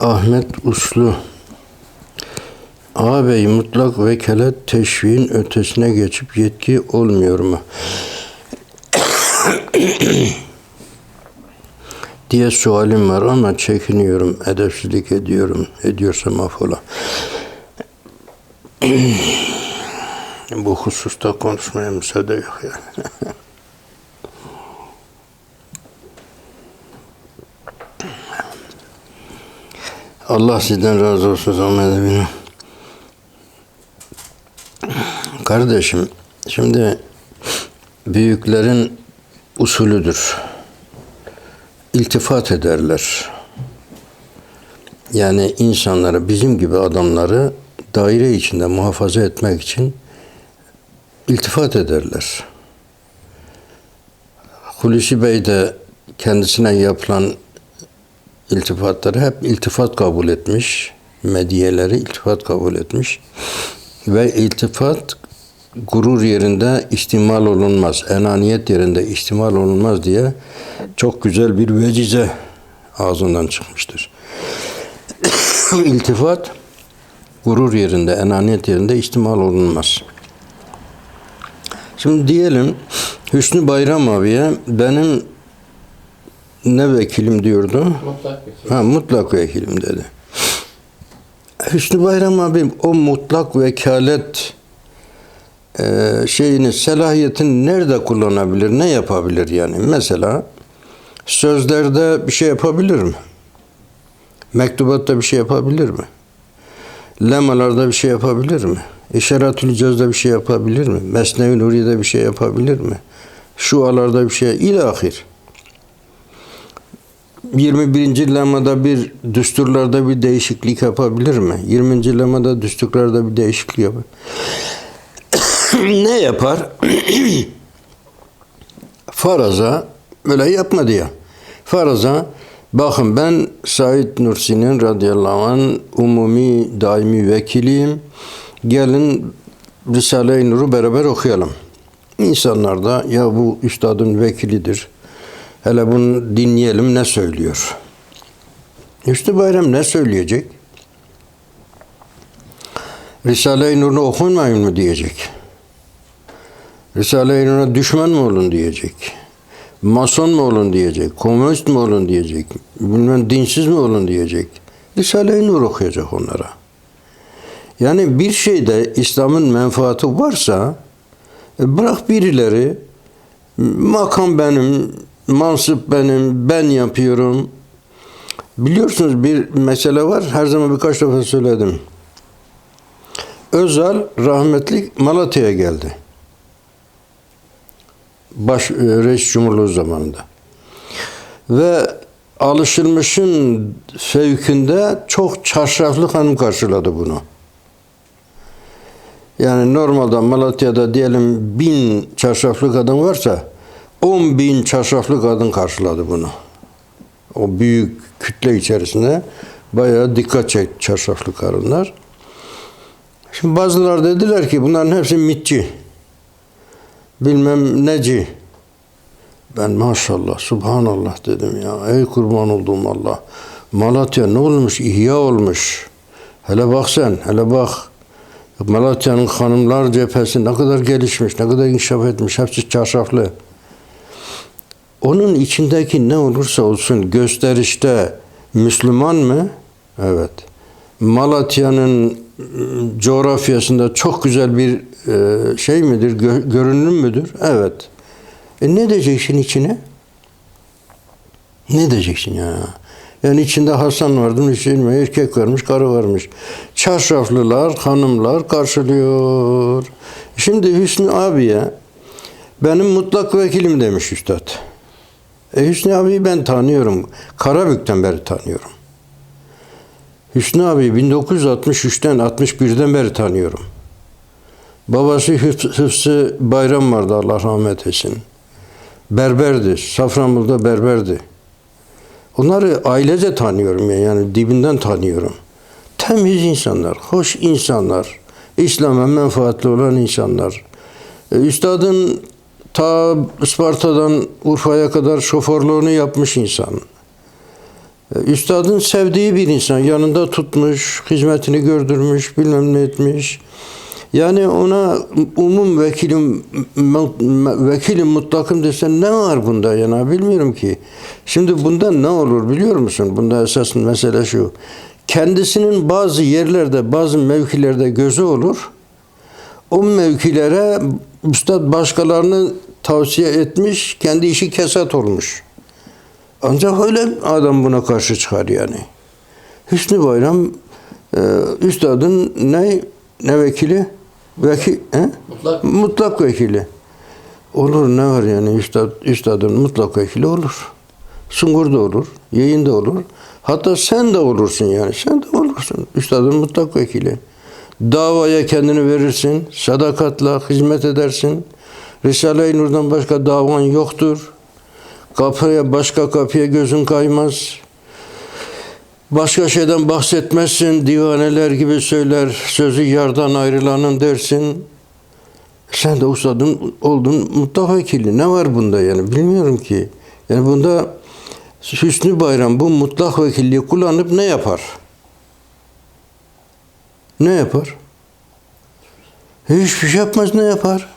Ahmet Uslu Ağabey mutlak vekalet teşviğin ötesine geçip yetki olmuyor mu? diye sualim var ama çekiniyorum, edepsizlik ediyorum, ediyorsam affola. Bu hususta konuşmaya müsaade yok yani. Allah sizden razı olsun Ahmet Emin'im. Kardeşim, şimdi büyüklerin usulüdür. İltifat ederler. Yani insanları, bizim gibi adamları daire içinde muhafaza etmek için iltifat ederler. Hulusi Bey de kendisine yapılan iltifatları hep iltifat kabul etmiş. Mediyeleri iltifat kabul etmiş. Ve iltifat gurur yerinde ihtimal olunmaz, enaniyet yerinde ihtimal olunmaz diye çok güzel bir vecize ağzından çıkmıştır. iltifat gurur yerinde, enaniyet yerinde ihtimal olunmaz. Şimdi diyelim Hüsnü Bayram abiye benim ne vekilim diyordu? Mutlak şey. Ha, mutlak vekilim dedi. Hüsnü Bayram abi o mutlak vekalet e, şeyini, selahiyetini nerede kullanabilir, ne yapabilir yani? Mesela sözlerde bir şey yapabilir mi? Mektubatta bir şey yapabilir mi? Lemalarda bir şey yapabilir mi? İşaretül Cöz'de bir şey yapabilir mi? Mesnevi Nuri'de bir şey yapabilir mi? Şualarda bir şey, ilahir. 21. lemada bir düsturlarda bir değişiklik yapabilir mi? 20. lemada düsturlarda bir değişiklik yapar. ne yapar? Faraza böyle yapma diyor. Faraza bakın ben Said Nursi'nin radıyallahu anh umumi daimi vekiliyim. Gelin Risale-i Nur'u beraber okuyalım. İnsanlar da ya bu üstadın vekilidir. Hele bunu dinleyelim ne söylüyor. Hüsnü Bayram ne söyleyecek? Risale-i Nur'u okumayın mı diyecek. Risale-i Nur'a düşman mı olun diyecek. Mason mu olun diyecek. Komünist mi olun diyecek. Bilmem dinsiz mi olun diyecek. Risale-i Nur okuyacak onlara. Yani bir şeyde İslam'ın menfaati varsa e, bırak birileri makam benim, mansıp benim, ben yapıyorum. Biliyorsunuz bir mesele var. Her zaman birkaç defa söyledim. Özal rahmetli Malatya'ya geldi. Baş e, reis cumhurluğu zamanında. Ve alışılmışın fevkinde çok çarşaflı hanım karşıladı bunu. Yani normalde Malatya'da diyelim bin çarşaflı kadın varsa 10 bin çarşaflı kadın karşıladı bunu. O büyük kütle içerisinde bayağı dikkat çekti çarşaflı kadınlar. Şimdi bazılar dediler ki bunların hepsi mitçi. Bilmem neci. Ben maşallah, subhanallah dedim ya. Ey kurban olduğum Allah. Malatya ne olmuş? İhya olmuş. Hele bak sen, hele bak. Malatya'nın hanımlar cephesi ne kadar gelişmiş, ne kadar inkişaf etmiş. Hepsi çarşaflı. Onun içindeki ne olursa olsun gösterişte Müslüman mı? Evet. Malatya'nın ıı, coğrafyasında çok güzel bir e, şey midir, gö- görünüm müdür? Evet. E ne diyeceksin içine? Ne diyeceksin ya? Yani içinde Hasan vardı, Hüseyin erkek varmış, karı varmış. Çarşaflılar, hanımlar karşılıyor. Şimdi Hüsnü abiye benim mutlak vekilim demiş üstad. E Hüsnü abiyi ben tanıyorum. Karabük'ten beri tanıyorum. Hüsnü abi 1963'ten 61'den beri tanıyorum. Babası Hıf- Hıfzı Bayram vardı Allah rahmet etsin. Berberdi. Safranbolu'da berberdi. Onları ailece tanıyorum yani, yani dibinden tanıyorum. Temiz insanlar, hoş insanlar, İslam'a menfaatli olan insanlar. E, Üstadın ta Isparta'dan Urfa'ya kadar şoförlüğünü yapmış insan. E, Üstadın sevdiği bir insan. Yanında tutmuş, hizmetini gördürmüş, bilmem ne etmiş. Yani ona umum vekilim vekilim mutlakım desen ne var bunda yani bilmiyorum ki. Şimdi bunda ne olur biliyor musun? Bunda esas mesele şu. Kendisinin bazı yerlerde, bazı mevkilerde gözü olur. O mevkilere üstad başkalarını tavsiye etmiş, kendi işi kesat olmuş. Ancak öyle adam buna karşı çıkar yani. Hüsnü Bayram e, üstadın ne ne vekili? Vekil, he? Mutlak. Mutlak vekili. Olur ne var yani üstad, üstadın mutlak vekili olur. Sungur da olur, yayın da olur. Hatta sen de olursun yani. Sen de olursun. Üstadın mutlak vekili. Davaya kendini verirsin. Sadakatla hizmet edersin. Risale-i Nur'dan başka davan yoktur. Kapıya başka kapıya gözün kaymaz. Başka şeyden bahsetmezsin. Divaneler gibi söyler. Sözü yardan ayrılanın dersin. Sen de ustadın oldun mutlak vekili. Ne var bunda yani bilmiyorum ki. Yani bunda Hüsnü Bayram bu mutlak vekilliği kullanıp ne yapar? Ne yapar? Hiçbir şey yapmaz ne yapar?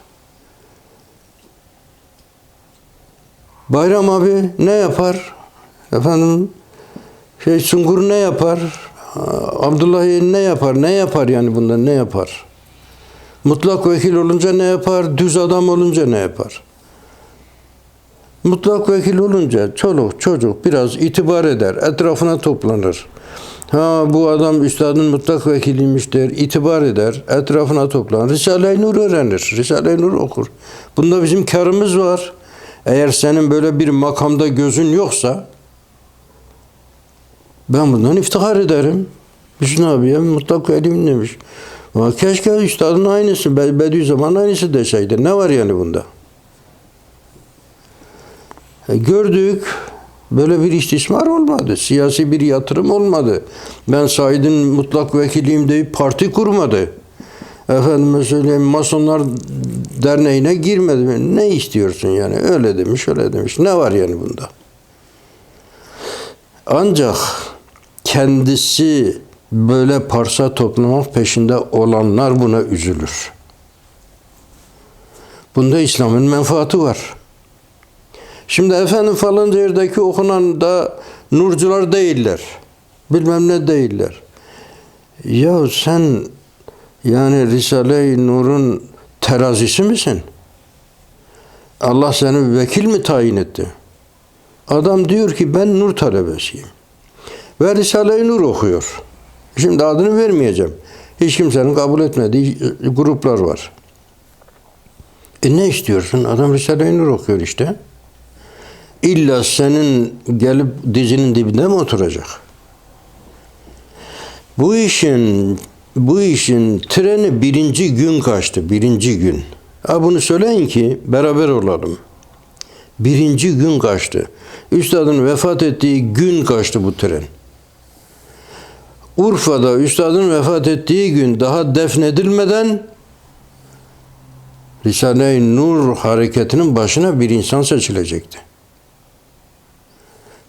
Bayram abi ne yapar? Efendim şey Sungur ne yapar? Abdullah ne yapar? Ne yapar yani bundan ne yapar? Mutlak vekil olunca ne yapar? Düz adam olunca ne yapar? Mutlak vekil olunca çoluk çocuk biraz itibar eder, etrafına toplanır. Ha bu adam üstadın mutlak vekiliymiş der, itibar eder, etrafına toplanır. Risale-i Nur öğrenir, Risale-i Nur okur. Bunda bizim karımız var. Eğer senin böyle bir makamda gözün yoksa ben bundan iftihar ederim. Hüsnü abiye mutlak velim demiş. Ama keşke üstadın aynısı, Be- Bediüzzaman aynısı deseydi. Ne var yani bunda? E, Gördük. Böyle bir istismar olmadı. Siyasi bir yatırım olmadı. Ben Said'in mutlak vekiliyim deyip parti kurmadı. Efendime söyleyeyim Masonlar Derneği'ne girmedi. Ne istiyorsun yani? Öyle demiş, öyle demiş. Ne var yani bunda? Ancak kendisi böyle parça toplamak peşinde olanlar buna üzülür. Bunda İslam'ın menfaati var. Şimdi efendim falanca yerdeki okunan da nurcular değiller. Bilmem ne değiller. Ya sen yani Risale-i Nur'un terazisi misin? Allah seni vekil mi tayin etti? Adam diyor ki ben nur talebesiyim. Ve Risale-i Nur okuyor. Şimdi adını vermeyeceğim. Hiç kimsenin kabul etmediği gruplar var. E ne istiyorsun? Adam Risale-i Nur okuyor işte. İlla senin gelip dizinin dibinde mi oturacak? Bu işin bu işin treni birinci gün kaçtı. Birinci gün. Ha bunu söyleyin ki beraber olalım. Birinci gün kaçtı. Üstadın vefat ettiği gün kaçtı bu tren. Urfa'da üstadın vefat ettiği gün daha defnedilmeden Risale-i Nur hareketinin başına bir insan seçilecekti.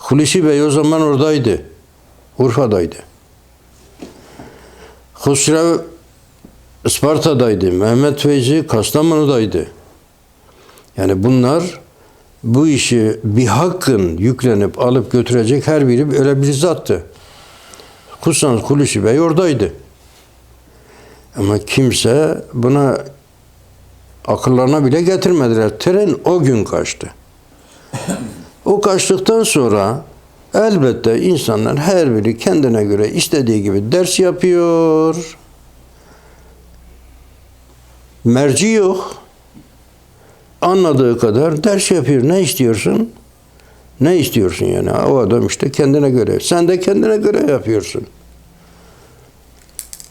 Hulusi Bey o zaman oradaydı. Urfa'daydı. Husrev Isparta'daydı. Mehmet Feyzi Kastamonu'daydı. Yani bunlar bu işi bir hakkın yüklenip alıp götürecek her biri öyle bir zattı. Kutsan Hulusi Bey oradaydı. Ama kimse buna akıllarına bile getirmediler. Tren o gün kaçtı. O kaçtıktan sonra elbette insanlar her biri kendine göre istediği gibi ders yapıyor. Merci yok. Anladığı kadar ders yapıyor. Ne istiyorsun? Ne istiyorsun yani? O adam işte kendine göre. Sen de kendine göre yapıyorsun.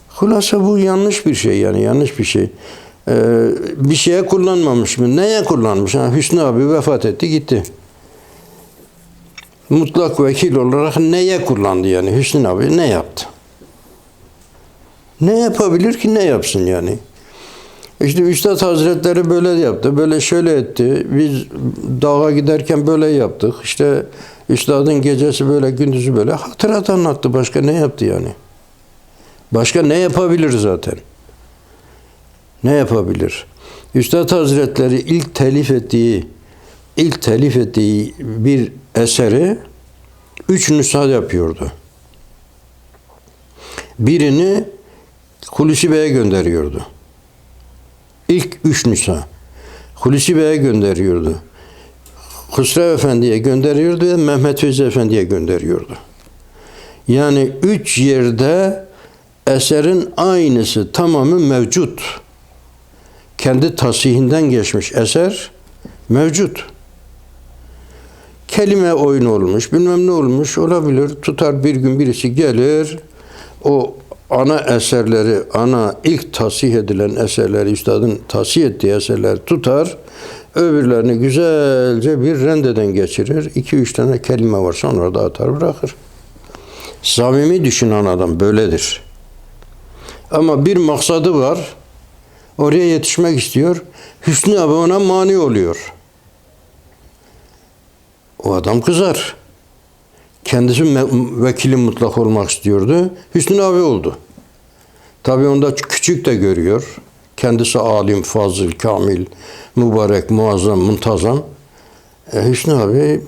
Hulasa bu yanlış bir şey yani yanlış bir şey. Ee, bir şeye kullanmamış mı? Neye kullanmış? Ha, Hüsnü abi vefat etti gitti mutlak vekil olarak neye kullandı yani Hüsnü abi ne yaptı? Ne yapabilir ki ne yapsın yani? İşte Üstad Hazretleri böyle yaptı, böyle şöyle etti. Biz dağa giderken böyle yaptık. İşte Üstadın gecesi böyle, gündüzü böyle. Hatırat anlattı. Başka ne yaptı yani? Başka ne yapabilir zaten? Ne yapabilir? Üstad Hazretleri ilk telif ettiği ilk telif ettiği bir eseri üç nüsha yapıyordu. Birini Hulusi Bey'e gönderiyordu. İlk üç nüsha. Hulusi Bey'e gönderiyordu. Husrev Efendi'ye gönderiyordu ve Mehmet Feyzi Efendi'ye gönderiyordu. Yani üç yerde eserin aynısı tamamı mevcut. Kendi tasihinden geçmiş eser mevcut. Kelime oyunu olmuş, bilmem ne olmuş olabilir. Tutar bir gün birisi gelir, o ana eserleri, ana ilk tasih edilen eserleri, üstadın tasih ettiği eserleri tutar, öbürlerini güzelce bir rendeden geçirir. iki üç tane kelime varsa onları da atar bırakır. Samimi düşünen adam böyledir. Ama bir maksadı var, oraya yetişmek istiyor, Hüsnü abi ona mani oluyor. O adam kızar. Kendisi vekili mutlak olmak istiyordu. Hüsnü abi oldu. Tabii onda küçük de görüyor. Kendisi alim, fazıl, kamil, mübarek, muazzam, muntazam. E, Hüsnü abi e,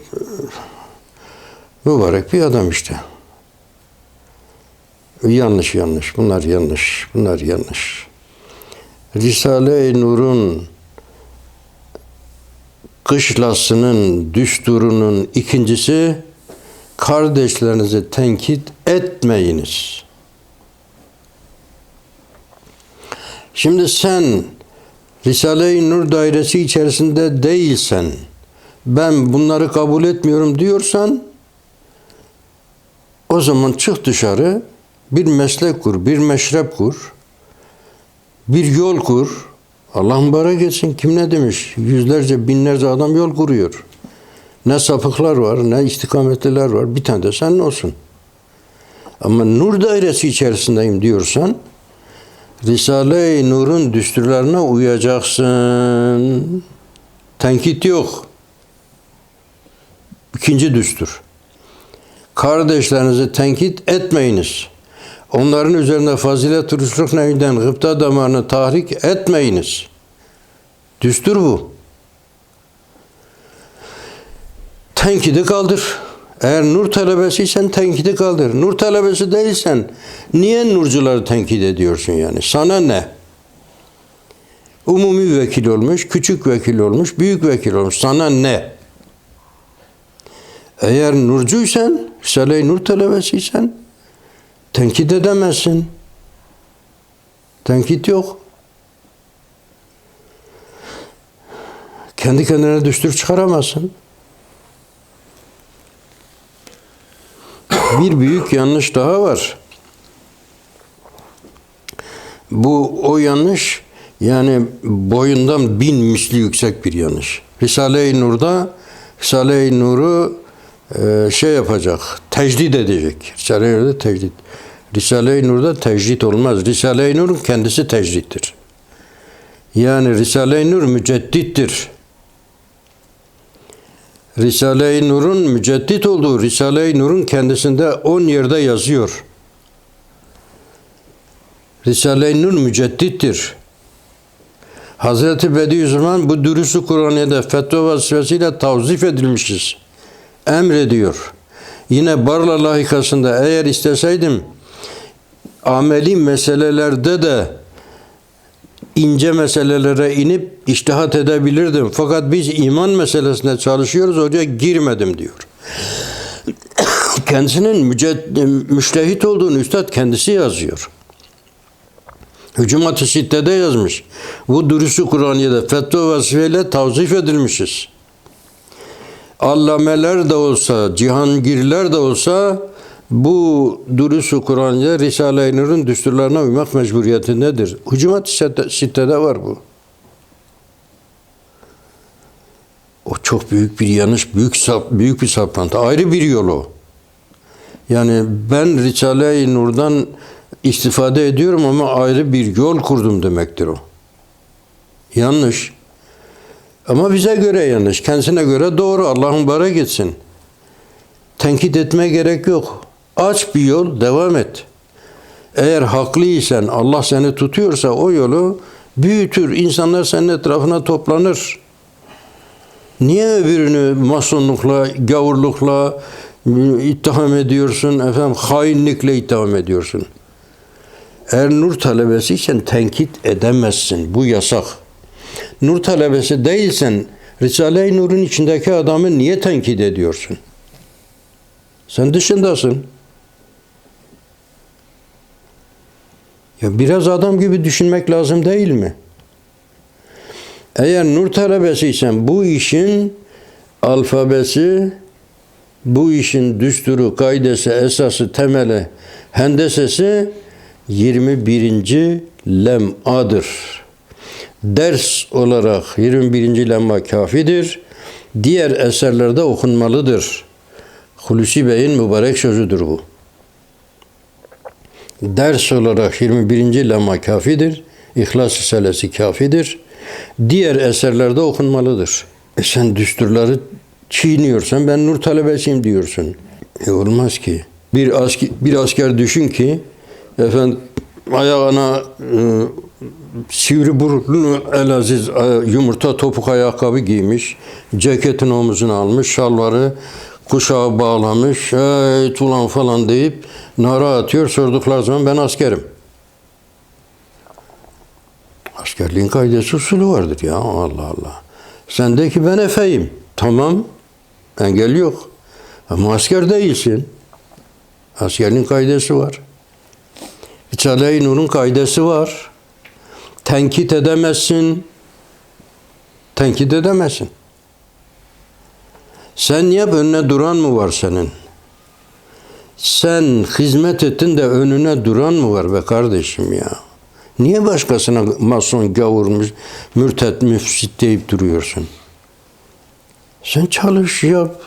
mübarek bir adam işte. Yanlış yanlış. Bunlar yanlış. Bunlar yanlış. Risale-i Nur'un kışlasının düsturunun ikincisi kardeşlerinizi tenkit etmeyiniz. Şimdi sen Risale-i Nur dairesi içerisinde değilsen, ben bunları kabul etmiyorum diyorsan, o zaman çık dışarı, bir meslek kur, bir meşrep kur, bir yol kur. Allah mübarek etsin. Kim ne demiş? Yüzlerce, binlerce adam yol kuruyor. Ne sapıklar var, ne istikametliler var. Bir tane de sen olsun. Ama nur dairesi içerisindeyim diyorsan, Risale-i Nur'un düsturlarına uyacaksın. Tenkit yok. İkinci düstur. Kardeşlerinizi tenkit etmeyiniz. Onların üzerine fazilet rüşlük nevinden gıpta damarını tahrik etmeyiniz. Düstur bu. Tenkidi kaldır. Eğer nur talebesiysen tenkidi kaldır. Nur talebesi değilsen niye nurcuları tenkit ediyorsun yani? Sana ne? Umumi vekil olmuş, küçük vekil olmuş, büyük vekil olmuş. Sana ne? Eğer nurcuysan, Risale-i Nur talebesiysen tenkit edemezsin. Tenkit yok. Kendi kendine düstur çıkaramazsın. Bir büyük yanlış daha var. Bu o yanlış yani boyundan bin misli yüksek bir yanlış. Risale-i Nur'da Risale-i Nur'u e, şey yapacak, tecdit edecek. Risale-i Nur'da tecdit. Risale-i Nur'da tecdit olmaz. Risale-i Nur'un kendisi tecdittir. Yani Risale-i Nur müceddittir. Risale-i Nur'un müceddit olduğu Risale-i Nur'un kendisinde on yerde yazıyor. Risale-i Nur müceddittir. Hazreti Bediüzzaman bu dürüsü Kur'an'da fetva vazifesiyle tavzif edilmişiz. Emrediyor. Yine Barla lahikasında eğer isteseydim ameli meselelerde de ince meselelere inip iştihat edebilirdim. Fakat biz iman meselesine çalışıyoruz, oraya girmedim diyor. Kendisinin müştehit olduğunu üstad kendisi yazıyor. Hücumat-ı Sitte'de yazmış. Bu dürüstü Kur'an'da fetva vazifeyle tavzif edilmişiz. Allameler de olsa, cihangirler de olsa bu dürüst Kur'an'da Risale-i Nur'un düsturlarına uymak mecburiyetindedir. Hücumat-ı Sitte'de var bu. O çok büyük bir yanlış, büyük sap, büyük bir saplantı. Ayrı bir yol o. Yani ben Risale-i Nur'dan istifade ediyorum ama ayrı bir yol kurdum demektir o. Yanlış. Ama bize göre yanlış. Kendisine göre doğru. Allah'ın mübarek etsin. Tenkit etmeye gerek yok. Aç bir yol, devam et. Eğer haklıysan, Allah seni tutuyorsa o yolu büyütür. İnsanlar senin etrafına toplanır. Niye öbürünü masonlukla, gavurlukla ittiham ediyorsun, efendim hainlikle ittiham ediyorsun? Eğer nur talebesiysen tenkit edemezsin. Bu yasak. Nur talebesi değilsen Risale-i Nur'un içindeki adamı niye tenkit ediyorsun? Sen dışındasın. Ya biraz adam gibi düşünmek lazım değil mi? Eğer nur talebesiysen bu işin alfabesi, bu işin düsturu, kaidesi, esası, temeli, hendesesi 21. lem'adır. Ders olarak 21. lemma kafidir. Diğer eserlerde okunmalıdır. Hulusi Bey'in mübarek sözüdür bu. Ders olarak 21. lemma kafidir. İhlas Risalesi kafidir. Diğer eserlerde okunmalıdır. E sen düsturları çiğniyorsan ben nur talebesiyim diyorsun. E olmaz ki. Bir asker, bir asker düşün ki efendim ayağına e, sivri burunlu elaziz e, yumurta topuk ayakkabı giymiş. Ceketin omuzuna almış. Şalvarı kuşağı bağlamış. Ey tulan falan deyip nara atıyor. Sordukları zaman ben askerim. Askerliğin kaidesi usulü vardır ya Allah Allah. Sen de ki ben efeyim. Tamam. Engel yok. Ama asker değilsin. Askerliğin kaidesi var. Risale-i Nur'un kaidesi var. Tenkit edemezsin. Tenkit edemezsin. Sen niye önüne duran mı var senin? Sen hizmet ettin de önüne duran mı var be kardeşim ya? Niye başkasına mason, gavur, mürtet, müfsit deyip duruyorsun? Sen çalış, yap.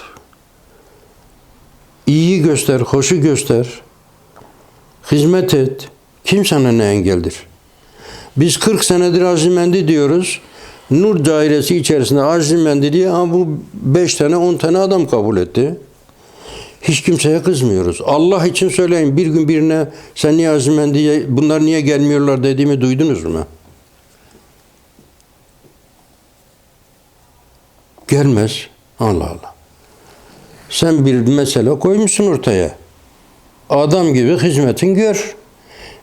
İyiyi göster, hoşu göster. Hizmet et. Kim sana ne engeldir? Biz 40 senedir azimendi diyoruz. Nur dairesi içerisinde azimendi diye ama bu 5 tane 10 tane adam kabul etti. Hiç kimseye kızmıyoruz. Allah için söyleyin bir gün birine sen niye azimendi bunlar niye gelmiyorlar dediğimi duydunuz mu? Gelmez. Allah Allah. Sen bir mesele koymuşsun ortaya. Adam gibi hizmetin gör.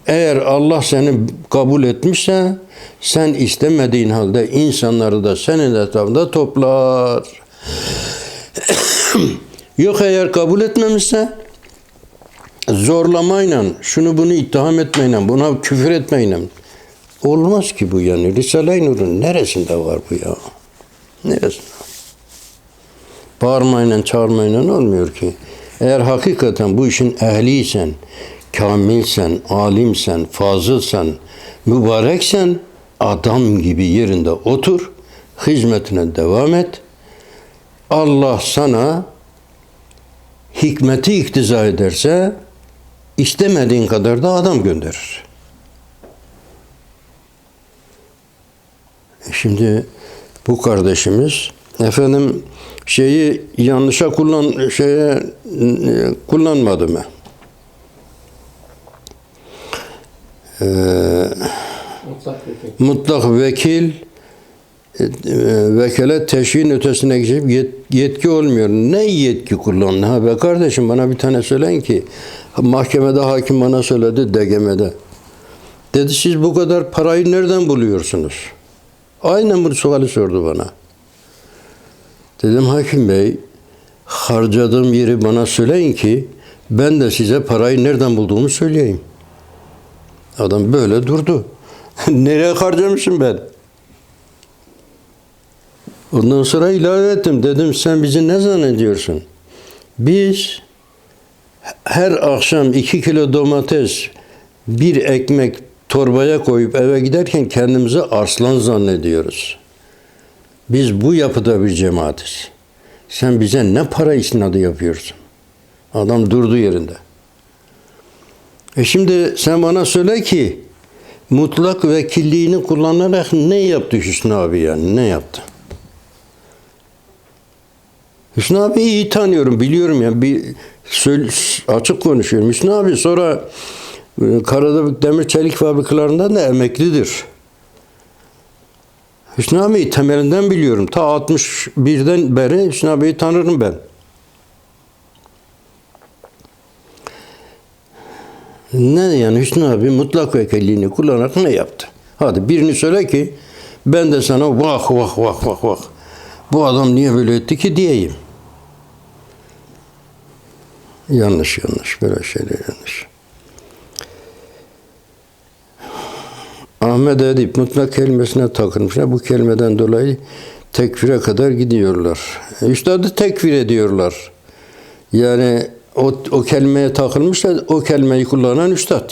Eğer Allah seni kabul etmişse sen istemediğin halde insanları da senin etrafında toplar. Yok eğer kabul etmemişse zorlamayla, şunu bunu ittiham etmeyle, buna küfür etmeyle olmaz ki bu yani. Risale-i Nur'un neresinde var bu ya? Neresinde? Bağırmayla, çağırmayla olmuyor ki. Eğer hakikaten bu işin ehliysen, kamilsen, alimsen, fazılsen, mübareksen adam gibi yerinde otur, hizmetine devam et. Allah sana hikmeti iktiza ederse istemediğin kadar da adam gönderir. E Şimdi bu kardeşimiz efendim şeyi yanlışa kullan şeye e, kullanmadı mı? Ee, Mutlak vekil. mutlak vekil e, vekalet teşviğin ötesine geçip yet- yetki olmuyor. Ne yetki kullandı? Ha be kardeşim bana bir tane söyleyin ki mahkemede hakim bana söyledi DGM'de. Dedi siz bu kadar parayı nereden buluyorsunuz? Aynen bu suali sordu bana. Dedim hakim bey harcadığım yeri bana söyleyin ki ben de size parayı nereden bulduğumu söyleyeyim. Adam böyle durdu. Nereye harcamışım ben? Ondan sonra ilave ettim. Dedim sen bizi ne zannediyorsun? Biz her akşam iki kilo domates, bir ekmek torbaya koyup eve giderken kendimizi arslan zannediyoruz. Biz bu yapıda bir cemaatiz. Sen bize ne para isnadı yapıyorsun? Adam durdu yerinde. E şimdi sen bana söyle ki mutlak vekilliğini kullanarak ne yaptı Hüsnü abi yani? Ne yaptı? Hüsnü abi iyi tanıyorum, biliyorum ya. Bir açık konuşuyorum. Hüsnü abi sonra e, Karadağ Demir Çelik fabrikalarından da emeklidir. Hüsnü abiyi temelinden biliyorum. Ta 61'den beri Hüsnü abiyi tanırım ben. Ne yani Hüsnü abi mutlak vekilliğini kullanarak ne yaptı? Hadi birini söyle ki ben de sana vah vah vah vah vah. Bu adam niye böyle etti ki diyeyim. Yanlış yanlış böyle şeyler yanlış. Ahmet Edip mutlak kelimesine takılmışlar. Bu kelimeden dolayı tekfire kadar gidiyorlar. Üstadı tekfir ediyorlar. Yani o, o kelimeye takılmışlar, o kelimeyi kullanan üstad.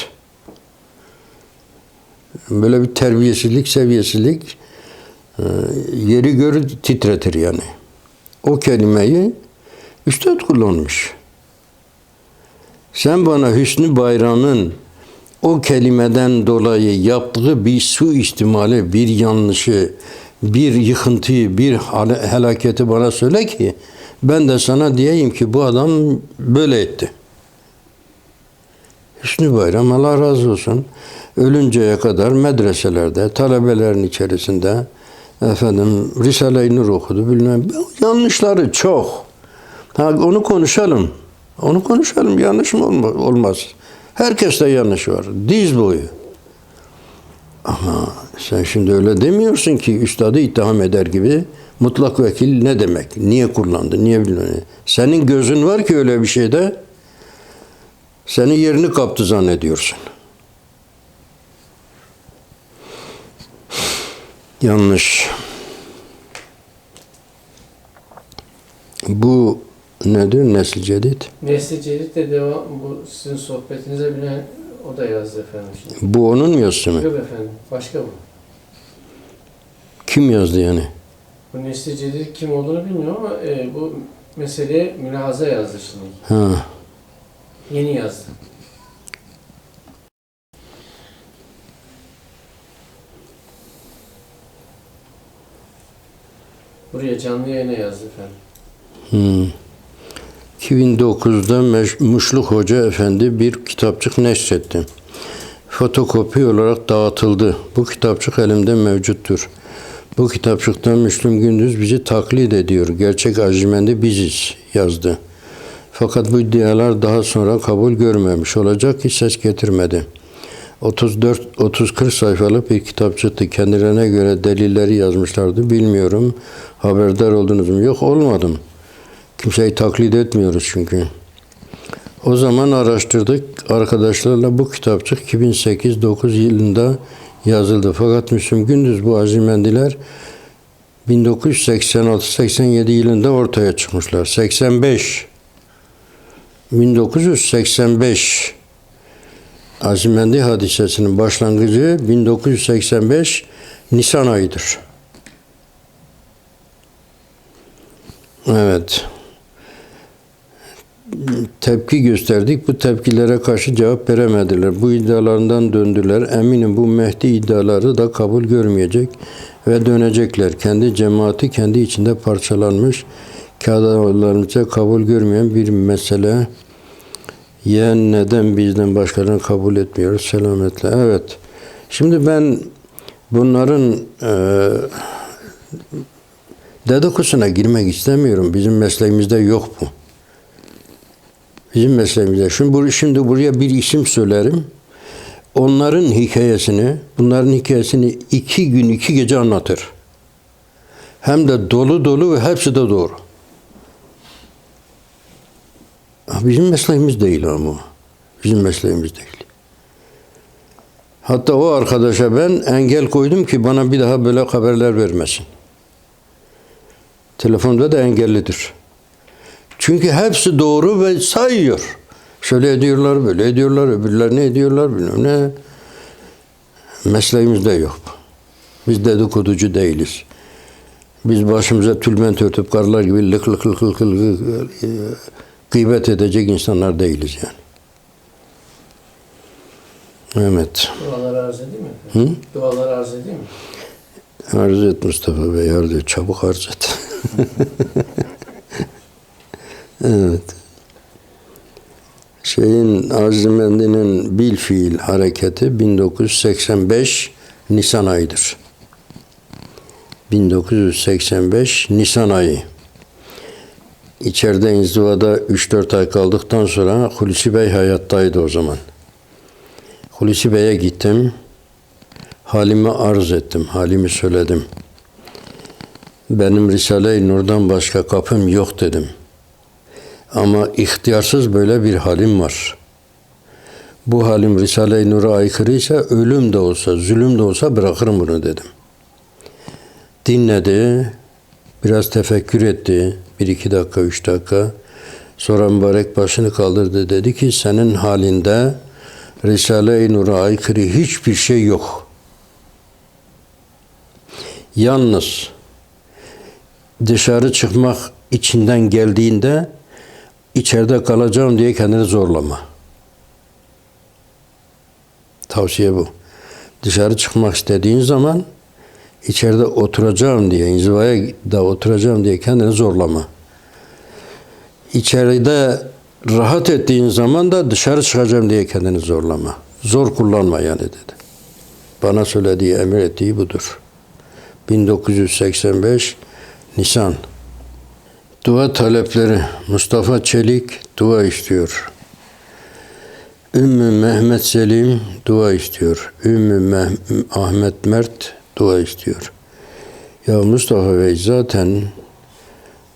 Böyle bir terbiyesizlik, seviyesizlik e, yeri görü titretir yani. O kelimeyi üstad kullanmış. Sen bana Hüsnü Bayram'ın o kelimeden dolayı yaptığı bir su istimali, bir yanlışı, bir yıkıntıyı, bir helaketi bana söyle ki ben de sana diyeyim ki bu adam böyle etti. Hüsnü Bayram Allah razı olsun. Ölünceye kadar medreselerde, talebelerin içerisinde efendim Risale-i Nur okudu bilmem. Yanlışları çok. Ha, onu konuşalım. Onu konuşalım. Yanlış mı olma- olmaz? Herkeste yanlış var. Diz boyu. Ama sen şimdi öyle demiyorsun ki üstadı itham eder gibi mutlak vekil ne demek? Niye kullandı? Niye bilmem ne? Senin gözün var ki öyle bir şeyde senin yerini kaptı zannediyorsun. Yanlış. Bu nedir? Nesil cedid. Nesli Cedid de devam, bu sizin sohbetinize bile o da yazdı efendim şimdi. Bu onun yazısı mı? Yok efendim, başka bu. Kim yazdı yani? Bu Nesli Cedid kim olduğunu bilmiyorum ama e, bu meseleye mülahaza yazdı şimdi. Ha. Yeni yazdı. Buraya canlı yayına yazdı efendim. Hmm. 2009'da Meş- Muşluk Hoca Efendi bir kitapçık neşretti. Fotokopi olarak dağıtıldı. Bu kitapçık elimde mevcuttur. Bu kitapçıktan Müslüm Gündüz bizi taklit ediyor. Gerçek Arjimendi biziz yazdı. Fakat bu iddialar daha sonra kabul görmemiş olacak ki ses getirmedi. 34-30-40 sayfalık bir kitapçıktı. Kendilerine göre delilleri yazmışlardı. Bilmiyorum. Haberdar oldunuz mu? Yok olmadım. Kimseyi taklit etmiyoruz çünkü. O zaman araştırdık. Arkadaşlarla bu kitapçık 2008-9 yılında yazıldı. Fakat Müslüm Gündüz bu azimendiler 1986-87 yılında ortaya çıkmışlar. 85 1985 Azimendi hadisesinin başlangıcı 1985 Nisan ayıdır. Evet. Tepki gösterdik. Bu tepkilere karşı cevap veremediler. Bu iddialarından döndüler. Eminim bu Mehdi iddiaları da kabul görmeyecek ve dönecekler. Kendi cemaati kendi içinde parçalanmış. Kağıtlarımızca kabul görmeyen bir mesele. Ya neden bizden başkalarını kabul etmiyoruz? Selametle. Evet. Şimdi ben bunların eee dedikodusuna girmek istemiyorum. Bizim mesleğimizde yok bu. Bizim mesleğimizde. Şimdi, şimdi buraya bir isim söylerim. Onların hikayesini, bunların hikayesini iki gün, iki gece anlatır. Hem de dolu dolu ve hepsi de doğru. Bizim mesleğimiz değil ama. Bizim mesleğimiz değil. Hatta o arkadaşa ben engel koydum ki bana bir daha böyle haberler vermesin. Telefonda da engellidir. Çünkü hepsi doğru ve sayıyor. Şöyle ediyorlar, böyle ediyorlar, öbürler ne ediyorlar bilmem ne. Mesleğimizde yok. Biz dedikoducu değiliz. Biz başımıza tülbent örtüp karlar gibi lık lık lık lık lık gıybet edecek insanlar değiliz yani. Evet. Duaları arz edeyim mi? efendim? Duaları arz edeyim mi? Arz et Mustafa Bey, arz et. Çabuk arz et. evet. Şeyin Azimendi'nin bil fiil hareketi 1985 Nisan ayıdır. 1985 Nisan ayı. İçeride inzivada 3-4 ay kaldıktan sonra Hulusi Bey hayattaydı o zaman. Hulusi Bey'e gittim. Halimi arz ettim, halimi söyledim. Benim Risale-i Nur'dan başka kapım yok dedim. Ama ihtiyarsız böyle bir halim var. Bu halim Risale-i Nur'a aykırıysa ölüm de olsa, zulüm de olsa bırakırım bunu dedim. Dinledi, biraz tefekkür etti. Bir iki dakika, üç dakika. Sonra mübarek başını kaldırdı. Dedi ki senin halinde Risale-i Nur'a aykırı hiçbir şey yok. Yalnız dışarı çıkmak içinden geldiğinde içeride kalacağım diye kendini zorlama. Tavsiye bu. Dışarı çıkmak istediğin zaman içeride oturacağım diye, inzivaya da oturacağım diye kendini zorlama. İçeride rahat ettiğin zaman da dışarı çıkacağım diye kendini zorlama. Zor kullanma yani dedi. Bana söylediği, emir ettiği budur. 1985 Nisan. Dua talepleri Mustafa Çelik dua istiyor. Ümmü Mehmet Selim dua istiyor. Ümmü Meh- Ahmet Mert dua istiyor. Ya Mustafa Bey zaten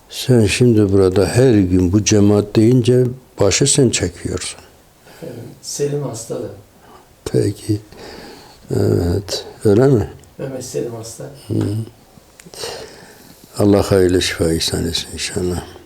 sen şimdi burada her gün bu cemaat deyince başı sen çekiyorsun. Efendim, Selim hasta da. Peki. Evet. Öyle mi? Mehmet Selim hasta. Allah hayırlı şifa ihsan etsin inşallah.